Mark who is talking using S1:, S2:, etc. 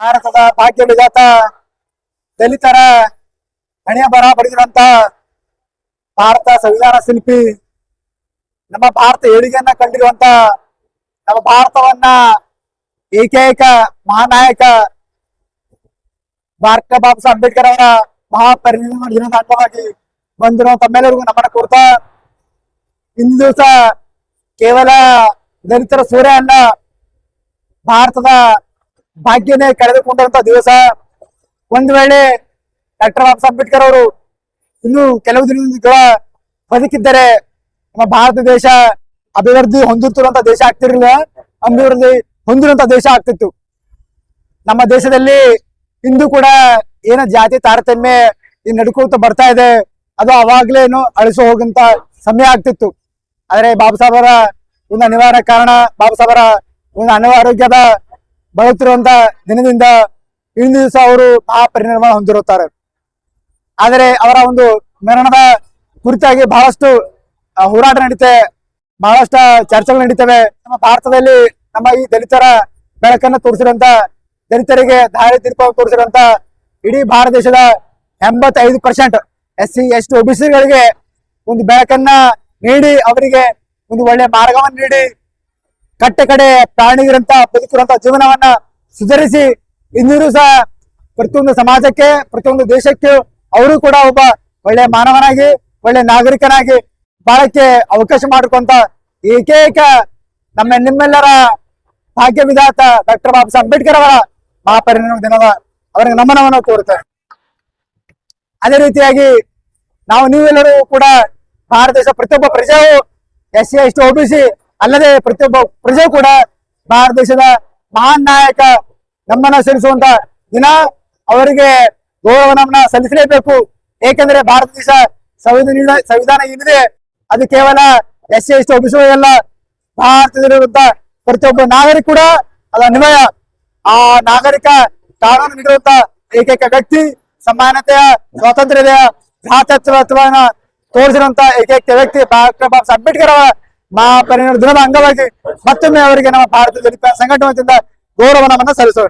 S1: ಭಾರತದ ಭಾಗ್ಯ ವಿಧಾತ ದಲಿತರ ಹಣೆಯ ಬರ ಬರೆದಿರುವಂತ ಭಾರತ ಸಂವಿಧಾನ ಶಿಲ್ಪಿ, ನಮ್ಮ ಭಾರತ ಏಳಿಗೆಯನ್ನ ಕಂಡಿರುವಂತ ನಮ್ಮ ಭಾರತವನ್ನ ಏಕೈಕ ಮಹಾನಾಯಕ ಭಾರತ ಬಾಬಾ ಸಾಹೇಬ್ ಅಂಬೇಡ್ಕರ್ ಅವರ ಮಹಾಪರಿಣಾಮ ದಿನದ ಅಂಗವಾಗಿ ಬಂದಿರೋ ತಮ್ಮೆಲ್ಲರಿಗೂ ನಮನ ಕೊಡ್ತಾ ಇಂದು ಕೇವಲ ದಲಿತರ ಸೂರ್ಯ ಭಾರತದ ಭಾಗ್ಯನೇ ಕಳೆದುಕೊಂಡಂತ ದಿವಸ ಒಂದ್ ವೇಳೆ ಡಾಕ್ಟರ್ ಬಾಬಾ ಅಂಬೇಡ್ಕರ್ ಅವರು ಇನ್ನು ಕೆಲವು ದಿನಗಳ ಬದುಕಿದ್ದರೆ ನಮ್ಮ ಭಾರತ ದೇಶ ಅಭಿವೃದ್ಧಿ ಹೊಂದುತ್ತಿರುವಂತ ದೇಶ ಆಗ್ತಿರ್ಲಿಲ್ಲ, ಅಭಿವೃದ್ಧಿ ಹೊಂದಿರುವಂತ ದೇಶ ಆಗ್ತಿತ್ತು. ನಮ್ಮ ದೇಶದಲ್ಲಿ ಇಂದು ಕೂಡ ಏನ ಜಾತಿ ತಾರತಮ್ಯ ನಡ್ಕೊಳ್ತಾ ಬರ್ತಾ ಇದೆ, ಅದು ಅವಾಗ್ಲೇನು ಅಳಿಸೋ ಹೋಗಂತ ಸಮಯ ಆಗ್ತಿತ್ತು. ಆದ್ರೆ ಬಾಬಾ ಸಾಹೇಬರ ಒಂದು ಅನಿವಾರ್ಯ ಕಾರಣ, ಬಾಬಾ ಸಾಹೇಬರ ಒಂದು ಅನಾರೋಗ್ಯದ ಬಳಲುತ್ತಿರುವಂತ ದಿನದಿಂದ ಇಂದು ದಿವಸ ಅವರು ಮಹಾಪರಿನಿರ್ವಾಣ ಹೊಂದಿರುತ್ತಾರೆ. ಆದರೆ ಅವರ ಒಂದು ಮರಣದ ಕುರಿತಾಗಿ ಬಹಳಷ್ಟು ಹೋರಾಟ ನಡೀತೆ, ಬಹಳಷ್ಟು ಚರ್ಚೆಗಳು ನಡೀತವೆ. ನಮ್ಮ ಭಾರತದಲ್ಲಿ ನಮ್ಮ ಈ ದಲಿತರ ಬೆಳಕನ್ನು ತೋರಿಸಿರುವಂತ, ದಲಿತರಿಗೆ ದಾರಿ ತೀರ್ಪ ತೋರಿಸಿರುವಂತ ಇಡೀ ಭಾರತ ದೇಶದ ಎಂಬತ್ತೈದು percent S C S T ಒಬಿಸಿಗಳಿಗೆ ಒಂದು ಬೆಳಕನ್ನ ನೀಡಿ, ಅವರಿಗೆ ಒಂದು ಒಳ್ಳೆ ಮಾರ್ಗವನ್ನು ನೀಡಿ ಕಟ್ಟ ಕಡೆ ಪ್ರಾಣಿಗಿರಂತ ಬದುಕಿರುವಂತ ಜೀವನವನ್ನ ಸುಧಾರಿಸಿ ಇಂದಿಗೂ ಸಹ ಪ್ರತಿಯೊಂದು ಸಮಾಜಕ್ಕೆ, ಪ್ರತಿಯೊಂದು ದೇಶಕ್ಕೆ ಅವರು ಕೂಡ ಒಬ್ಬ ಒಳ್ಳೆ ಮಾನವನಾಗಿ, ಒಳ್ಳೆ ನಾಗರಿಕನಾಗಿ ಬಾಳಕ್ಕೆ ಅವಕಾಶ ಮಾಡಿಕೊಂತ ಏಕೈಕ ನಮ್ಮ ನಿಮ್ಮೆಲ್ಲರ ಭಾಗ್ಯ ವಿಧಾತ ಡಾಕ್ಟರ್ ಬಾಬಾ ಸಾಹೇಬ್ ಅಂಬೇಡ್ಕರ್ ಅವರ ಮಹಾಪರಿಣಾಮ ದಿನದ ಅವರಿಗೆ ನಮನವನ್ನು ತೋರುತ್ತೆ ಅದೇ ರೀತಿಯಾಗಿ ನಾವು ನೀವೆಲ್ಲರೂ ಕೂಡ ಭಾರತ ದೇಶ ಪ್ರತಿಯೊಬ್ಬ ಪ್ರಜೆಯು S C S T OBC ಅಲ್ಲದೆ ಪ್ರತಿಯೊಬ್ಬ ಪ್ರಜೆ ಕೂಡ ಭಾರತ ದೇಶದ ಮಹಾನ್ ನಾಯಕ ನಮ್ಮನ್ನ ಸೇರಿಸುವಂತ ದಿನ ಅವರಿಗೆ ಗೌರವನನ್ನ ಸಲ್ಲಿಸಲೇಬೇಕು. ಏಕೆಂದರೆ ಭಾರತ ದೇಶ ಸಂವಿಧಾನ ಸಂವಿಧಾನ ಏನಿದೆ, ಅದು ಕೇವಲ ಎಸ್ ಎಸ್ ಟಿ ಒಬಿಸಿ ಅಲ್ಲ. ಭಾರತದಲ್ಲಿರುವಂತ ಪ್ರತಿಯೊಬ್ಬ ನಾಗರಿಕ ಕೂಡ ಅದ ಅನ್ವಯ. ಆ ನಾಗರಿಕ ಕಾನೂನು ನೀಡುವಂತ ಏಕೈಕ ವ್ಯಕ್ತಿ, ಸಮಾನತೆಯ ಸ್ವಾತಂತ್ರ್ಯದ ಭ್ರಾತೃತ್ವವನ್ನು ತೋರಿಸಿರುವಂತ ಏಕೈಕ ವ್ಯಕ್ತಿ ಡಾಕ್ಟರ್ ಬಾಬಾ ಅಂಬೇಡ್ಕರ್ ಅವರ ಮಹಾಪರಿನಿರ್ವಾಣ ದಿನದ ಅಂಗವಾಗಿ ಮತ್ತೊಮ್ಮೆ ಅವರಿಗೆ ನಮ್ಮ ಭಾರತ ದಲಿತ ಸಂಘಟನೆ ವತಿಯಿಂದ ಗೌರವ ನಮನ ಸಲ್ಲಿಸೋಣ